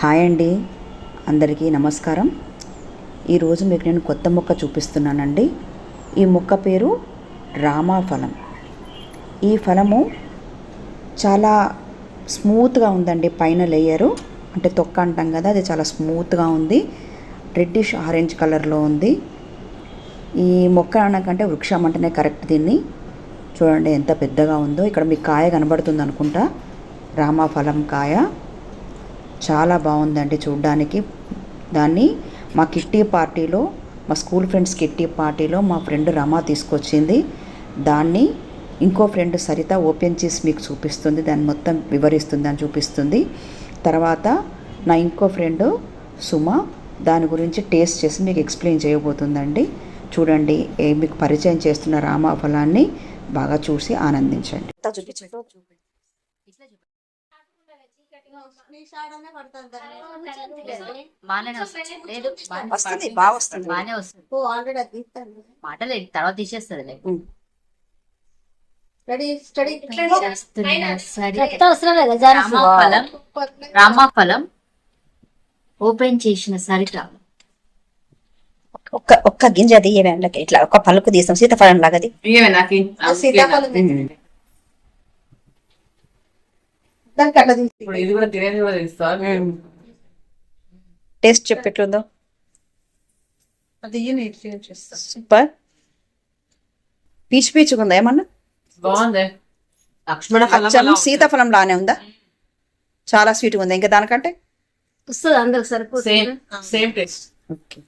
Hi అండి. అందరికీ నమస్కారం. ఈరోజు మీకు నేను కొత్త మొక్క చూపిస్తున్నానండి. ఈ మొక్క పేరు రామాఫలం ఈ ఫలము చాలా స్మూత్గా ఉందండి పైన లేయరు. అంటే తొక్క అంటాం కదా అది చాలా స్మూత్గా ఉంది. రెడ్డిష్ ఆరెంజ్ కలర్లో ఉంది. ఈ మొక్క అనకంటే వృక్షం అంటేనే కరెక్ట్ దీన్ని. చూడండి ఎంత పెద్దగా ఉందో. ఇక్కడ మీకు కాయ కనబడుతుంది అనుకుంటా. రామాఫలం కాయ. చాలా బాగుందండి చూడ్డానికి. దాన్ని మా కిట్టి పార్టీలో మా స్కూల్ ఫ్రెండ్స్ కిట్టి పార్టీలో మా ఫ్రెండ్ రమ తీసుకొచ్చింది. దాన్ని ఇంకో ఫ్రెండ్ సరిత ఓపెన్ చేసి మీకు చూపిస్తుంది. దాన్ని మొత్తం వివరిస్తుంది అని చూపిస్తుంది. తర్వాత నా ఇంకో ఫ్రెండ్ సుమ దాని గురించి టేస్ట్ చేసి మీకు ఎక్స్ప్లెయిన్ చేయబోతుందండి. చూడండి ఏ మీకు పరిచయం చేస్తున్న రామ ఫలాన్ని బాగా చూసి ఆనందించండి. చూపించండి. వస్తుంది. బాగా మాటలు తర్వాత తీసేస్తుంది రామఫలం. రామఫలం ఓపెన్ చేసిన సరిట ఒక్క ఒక్క గింజ తీయవే అందులోకి ఇట్లా ఒక్క పలుకు తీస్తాం. సీతాఫలం లాగా అది ఇవే నాకు ఇప్పుడు ఇది కూడా తినేది కూడా తెలుస్తా టేస్ట్ చెప్పు ఎట్లుందో. అది చేస్తా. సూపర్. పీచు పీచుగా ఉందా ఏమన్నా? బాగుంది. లక్ష్మణ సీతాఫలం లానే ఉందా? చాలా స్వీట్గా ఉంది. ఇంకా దానికంటే? వస్తుంది అందరికి సరిపోతుంది. Same taste. ఓకే.